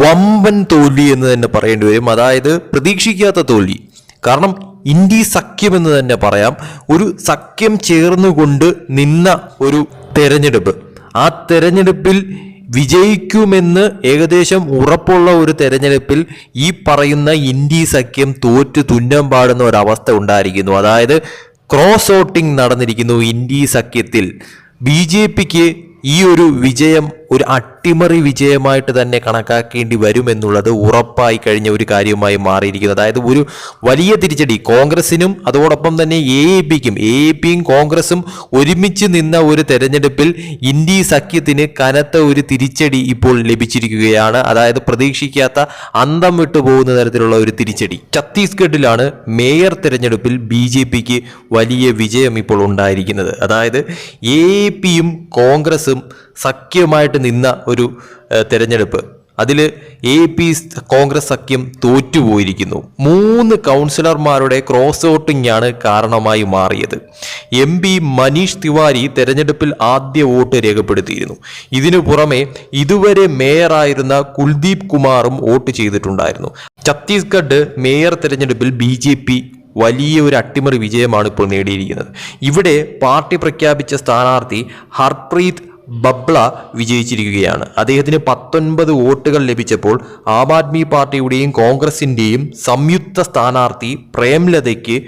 വമ്പൻ തോൽവി എന്ന് തന്നെ പറയേണ്ടി വരും. അതായത് പ്രതീക്ഷിക്കാത്ത തോൽവി. കാരണം ഇന്ത്യ സഖ്യം എന്ന് തന്നെ പറയാം. ഒരു സഖ്യം ചേർന്നുകൊണ്ട് നിന്ന ഒരു തെരഞ്ഞെടുപ്പ്. ആ തെരഞ്ഞെടുപ്പിൽ വിജയിക്കുമെന്ന് ഏകദേശം ഉറപ്പുള്ള ഒരു തെരഞ്ഞെടുപ്പിൽ ഈ പറയുന്ന ഇന്ത്യ സഖ്യം തോറ്റ് തുന്നം പാടുന്ന ഒരവസ്ഥ ഉണ്ടായിരിക്കുന്നു. അതായത് ക്രോസ് വോട്ടിംഗ് നടന്നിരിക്കുന്നു ഇന്ത്യ സഖ്യത്തിൽ. ബി ജെ പിക്ക് ഈ ഒരു വിജയം ഒരു അട്ടിമറി വിജയമായിട്ട് തന്നെ കണക്കാക്കേണ്ടി വരുമെന്നുള്ളത് ഉറപ്പായി കഴിഞ്ഞ ഒരു കാര്യമായി മാറിയിരിക്കുന്നു അതായത് ഒരു വലിയ തിരിച്ചടി. കോൺഗ്രസിനും അതോടൊപ്പം തന്നെ എ എ പിക്കും എ എ പിയും കോൺഗ്രസും ഒരുമിച്ച് നിന്ന ഒരു തെരഞ്ഞെടുപ്പിൽ ഇന്ത്യ സഖ്യത്തിന് കനത്ത ഒരു തിരിച്ചടി ഇപ്പോൾ ലഭിച്ചിരിക്കുകയാണ്. അതായത് പ്രതീക്ഷിക്കാത്ത അന്തം വിട്ടുപോകുന്ന തരത്തിലുള്ള ഒരു തിരിച്ചടി. ഛത്തീസ്ഗഡിലാണ് മേയർ തെരഞ്ഞെടുപ്പിൽ ബി ജെ പിക്ക് വലിയ വിജയം ഇപ്പോൾ ഉണ്ടായിരിക്കുന്നത്. അതായത് എ പിയും കോൺഗ്രസും സഖ്യമായിട്ട് നിന്ന ഒരു തെരഞ്ഞെടുപ്പ്. അതിൽ എ പി കോൺഗ്രസ് സഖ്യം തോറ്റുപോയിരിക്കുന്നു. മൂന്ന് കൗൺസിലർമാരുടെ ക്രോസ് വോട്ടിംഗ് ആണ് കാരണമായി മാറിയത്. എം പി മനീഷ് തിവാരി തെരഞ്ഞെടുപ്പിൽ ആദ്യ വോട്ട് രേഖപ്പെടുത്തിയിരുന്നു. ഇതിനു പുറമെ ഇതുവരെ മേയറായിരുന്ന കുൽദീപ് കുമാറും വോട്ട് ചെയ്തിട്ടുണ്ടായിരുന്നു. ഛത്തീസ്ഗഡ് മേയർ തെരഞ്ഞെടുപ്പിൽ ബി ജെ പി വലിയ ഒരു അട്ടിമറി വിജയമാണ് ഇപ്പോൾ നേടിയിരിക്കുന്നത്. ഇവിടെ പാർട്ടി പ്രഖ്യാപിച്ച സ്ഥാനാർത്ഥി ഹർപ്രീത് ബബ്ല വിജയിച്ചിരിക്കുകയാണ്. അദ്ദേഹത്തിന് പത്തൊൻപത് വോട്ടുകൾ ലഭിച്ചപ്പോൾ ആം ആദ്മി പാർട്ടിയുടെയും കോൺഗ്രസിന്റെയും സംയുക്ത സ്ഥാനാർത്ഥി പ്രേംലതയ്ക്ക്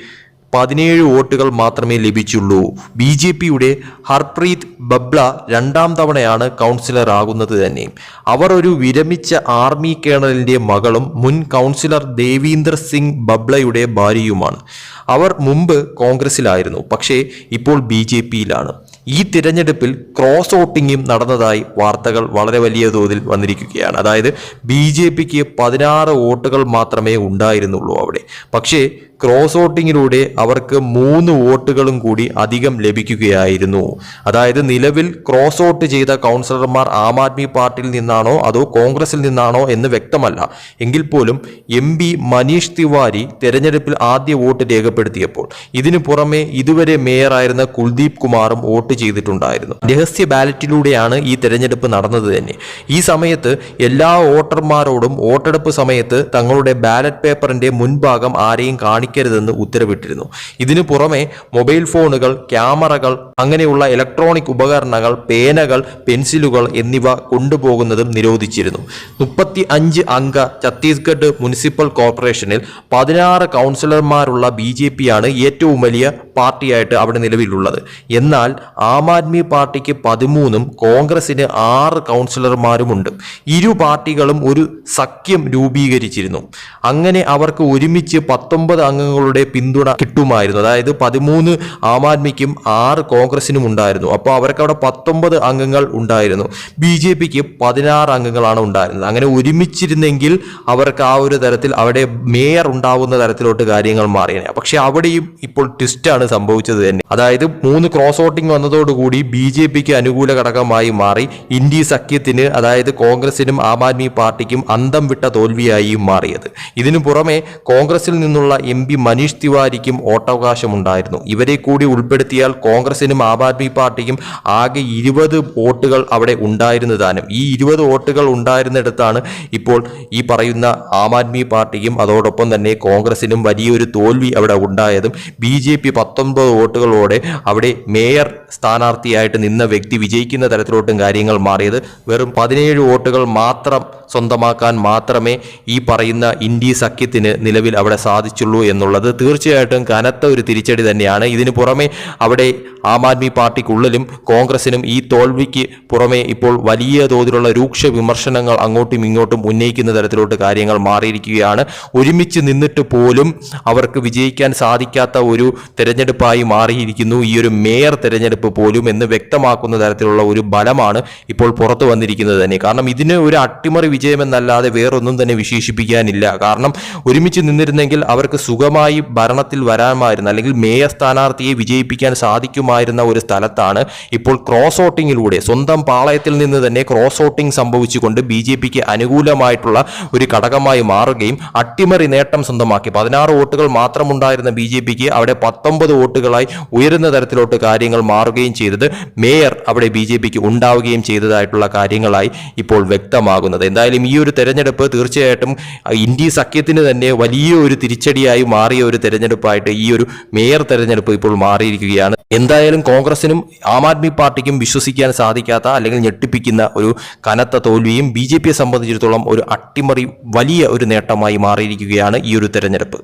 പതിനേഴ് വോട്ടുകൾ മാത്രമേ ലഭിച്ചുള്ളൂ. ബി ജെ പിയുടെ ഹർപ്രീത് ബബ്ല രണ്ടാം തവണയാണ് കൗൺസിലർ ആകുന്നത് തന്നെ. അവർ ഒരു വിരമിച്ച ആർമി കേണലിന്റെ മകളും മുൻ കൗൺസിലർ ദേവീന്ദർ സിംഗ് ബബ്ലയുടെ ഭാര്യയുമാണ്. അവർ മുമ്പ് കോൺഗ്രസിലായിരുന്നു. പക്ഷേ ഇപ്പോൾ ബി ജെ പിയിലാണ്. ഈ തിരഞ്ഞെടുപ്പിൽ ക്രോസ് വോട്ടിങ്ങും നടന്നതായി വാർത്തകൾ വളരെ വലിയ തോതിൽ വന്നിരിക്കുകയാണ്. അതായത് ബി ജെ പിക്ക് പതിനാറ് വോട്ടുകൾ മാത്രമേ ഉണ്ടായിരുന്നുള്ളൂ അവിടെ. പക്ഷേ ക്രോസ് വോട്ടിങ്ങിലൂടെ അവർക്ക് മൂന്ന് വോട്ടുകളും കൂടി അധികം ലഭിക്കുകയായിരുന്നു. അതായത് നിലവിൽ ക്രോസ് വോട്ട് ചെയ്ത കൗൺസിലർമാർ ആം ആദ്മി പാർട്ടിയിൽ നിന്നാണോ അതോ കോൺഗ്രസിൽ നിന്നാണോ എന്ന് വ്യക്തമല്ല. എങ്കിൽ പോലും എം പി മനീഷ് തിവാരി തെരഞ്ഞെടുപ്പിൽ ആദ്യ വോട്ട് രേഖപ്പെടുത്തിയപ്പോൾ ഇതിനു പുറമെ ഇതുവരെ മേയറായിരുന്ന കുൽദീപ് കുമാറും വോട്ട് ചെയ്തിട്ടുണ്ടായിരുന്നു. രഹസ്യ ബാലറ്റിലൂടെയാണ് ഈ തെരഞ്ഞെടുപ്പ് നടന്നത് തന്നെ. ഈ സമയത്ത് എല്ലാ വോട്ടർമാരോടും വോട്ടെടുപ്പ് സമയത്ത് തങ്ങളുടെ ബാലറ്റ് പേപ്പറിന്റെ മുൻഭാഗം ആരെയും കാണിക്കരുതെന്ന് ഉത്തരവിട്ടിരുന്നു. ഇതിനു പുറമെ മൊബൈൽ ഫോണുകൾ ക്യാമറകൾ അങ്ങനെയുള്ള ഇലക്ട്രോണിക് ഉപകരണങ്ങൾ പേനകൾ പെൻസിലുകൾ എന്നിവ കൊണ്ടുപോകുന്നതും നിരോധിച്ചിരുന്നു. മുപ്പത്തി അഞ്ച് അംഗ ഛത്തീസ്ഗഡ് മുനിസിപ്പൽ കോർപ്പറേഷനിൽ പതിനാറ് കൗൺസിലർമാരുള്ള ബി ജെ പിയാണ് ഏറ്റവും വലിയ പാർട്ടിയായിട്ട് അവിടെ നിലവിലുള്ളത്. എന്നാൽ ആം ആദ്മി പാർട്ടിക്ക് പതിമൂന്നും കോൺഗ്രസിന് ആറ് കൗൺസിലർമാരുമുണ്ട്. ഇരു പാർട്ടികളും ഒരു സഖ്യം രൂപീകരിച്ചിരുന്നു. അങ്ങനെ അവർക്ക് ഒരുമിച്ച് പത്തൊമ്പത് അംഗങ്ങളുടെ പിന്തുണ കിട്ടുമായിരുന്നു. അതായത് പതിമൂന്ന് ആം ആദ്മിക്കും ആറ് കോൺഗ്രസിനും ഉണ്ടായിരുന്നു. അപ്പോൾ അവർക്ക് അവിടെ പത്തൊമ്പത് അംഗങ്ങൾ ഉണ്ടായിരുന്നു. ബി ജെ പിക്ക് പതിനാറ് അംഗങ്ങളാണ് ഉണ്ടായിരുന്നത്. അങ്ങനെ ഒരുമിച്ചിരുന്നെങ്കിൽ അവർക്ക് ആ ഒരു തരത്തിൽ അവിടെ മേയർ ഉണ്ടാവുന്ന തരത്തിലോട്ട് കാര്യങ്ങൾ മാറിയേനെ. പക്ഷെ അവിടെയും ഇപ്പോൾ ട്വിസ്റ്റാണ് സംഭവിച്ചത് തന്നെ. അതായത് മൂന്ന് ക്രോസ് വോട്ടിംഗ് വന്നതോടുകൂടി ബി ജെ പിക്ക് അനുകൂല ഘടകമായി മാറി. ഇന്ത്യ സഖ്യത്തിന് അതായത് കോൺഗ്രസിനും ആം ആദ്മി പാർട്ടിക്കും അന്തം വിട്ട തോൽവിയായി മാറിയത്. ഇതിനു പുറമെ കോൺഗ്രസിൽ നിന്നുള്ള എം പി മനീഷ് തിവാരിക്കും വോട്ടവകാശമുണ്ടായിരുന്നു ഇവരെ കൂടി ഉൾപ്പെടുത്തിയാൽ കോൺഗ്രസിനും ആം ആദ്മി പാർട്ടിക്കും ആകെ ഇരുപത് വോട്ടുകൾ അവിടെ ഉണ്ടായിരുന്നതാനും ഈ ഇരുപത് വോട്ടുകൾ ഉണ്ടായിരുന്നിടത്താണ് ഇപ്പോൾ ഈ പറയുന്ന ആം ആദ്മി പാർട്ടിക്കും അതോടൊപ്പം തന്നെ കോൺഗ്രസിനും വലിയൊരു തോൽവി അവിടെ ഉണ്ടായതും ബി ജെ പി പത്തൊൻപത് വോട്ടുകളോടെ അവിടെ മേയർ സ്ഥാനാർത്ഥിയായിട്ട് നിന്ന വ്യക്തി വിജയിക്കുന്ന തരത്തിലോട്ടും കാര്യങ്ങൾ മാറിയത്. വെറും പതിനേഴ് വോട്ടുകൾ മാത്രം സ്വന്തമാക്കാൻ മാത്രമേ ഈ പറയുന്ന ഇന്ത്യ സഖ്യത്തിന് നിലവിൽ അവിടെ സാധിച്ചുള്ളൂ എന്നുള്ളത് തീർച്ചയായിട്ടും കനത്ത ഒരു തിരിച്ചടി തന്നെയാണ്. ഇതിന് പുറമെ അവിടെ ആം ആദ്മി പാർട്ടിക്കുള്ളിലും കോൺഗ്രസിനും ഈ തോൽവിക്ക് പുറമെ ഇപ്പോൾ വലിയ തോതിലുള്ള രൂക്ഷ വിമർശനങ്ങൾ അങ്ങോട്ടും ഇങ്ങോട്ടും ഉന്നയിക്കുന്ന തരത്തിലോട്ട് കാര്യങ്ങൾ മാറിയിരിക്കുകയാണ്. ഒരുമിച്ച് നിന്നിട്ട് പോലും അവർക്ക് വിജയിക്കാൻ സാധിക്കാത്ത ഒരു തെരഞ്ഞെടുപ്പായി മാറിയിരിക്കുന്നു. ഈ ഒരു മേയർ തെരഞ്ഞെടുപ്പ് പോലും എന്ന് വ്യക്തമാക്കുന്ന തരത്തിലുള്ള ഒരു ബലമാണ് ഇപ്പോൾ പുറത്തു വന്നിരിക്കുന്നത് തന്നെ. കാരണം ഇതിന് ഒരു അട്ടിമറി വിജയമെന്നല്ലാതെ വേറൊന്നും തന്നെ വിശേഷിപ്പിക്കാനില്ല. കാരണം ഒരുമിച്ച് നിന്നിരുന്നെങ്കിൽ അവർക്ക് സുഖ സുഖമായി ഭരണത്തിൽ വരാമായിരുന്ന അല്ലെങ്കിൽ മേയർ സ്ഥാനാർത്ഥിയെ വിജയിപ്പിക്കാൻ സാധിക്കുമായിരുന്ന ഒരു സ്ഥലത്താണ് ഇപ്പോൾ ക്രോസ് വോട്ടിങ്ങിലൂടെ സ്വന്തം പാളയത്തിൽ നിന്ന് തന്നെ ക്രോസ് വോട്ടിംഗ് സംഭവിച്ചുകൊണ്ട് ബി ജെ പിക്ക് അനുകൂലമായിട്ടുള്ള ഒരു ഘടകമായി മാറുകയും അട്ടിമറി നേട്ടം സ്വന്തമാക്കി. പതിനാറ് വോട്ടുകൾ മാത്രമുണ്ടായിരുന്ന ബി ജെ പിക്ക് അവിടെ പത്തൊമ്പത് വോട്ടുകളായി ഉയരുന്ന തരത്തിലോട്ട് കാര്യങ്ങൾ മാറുകയും ചെയ്തത് മേയർ അവിടെ ബി ജെ പിക്ക് ഉണ്ടാവുകയും ചെയ്തതായിട്ടുള്ള കാര്യങ്ങളായി ഇപ്പോൾ വ്യക്തമാകുന്നത്. എന്തായാലും ഈ ഒരു തെരഞ്ഞെടുപ്പ് തീർച്ചയായിട്ടും ഇന്ത്യ സഖ്യത്തിന് തന്നെ വലിയ ഒരു തിരിച്ചടിയായി മാറിയ ഒരു തെരഞ്ഞെടുപ്പായിട്ട് ഈ ഒരു മേയർ തെരഞ്ഞെടുപ്പ് ഇപ്പോൾ മാറിയിരിക്കുകയാണ്. എന്തായാലും കോൺഗ്രസിനും ആം ആദ്മി പാർട്ടിക്കും വിശ്വസിക്കാൻ സാധിക്കാത്ത അല്ലെങ്കിൽ ഞെട്ടിപ്പിക്കുന്ന ഒരു കനത്ത തോൽവിയും ബി ജെ പിയെ സംബന്ധിച്ചിടത്തോളം ഒരു അട്ടിമറി വലിയ ഒരു നേട്ടമായി മാറിയിരിക്കുകയാണ് ഈ ഒരു തെരഞ്ഞെടുപ്പ്.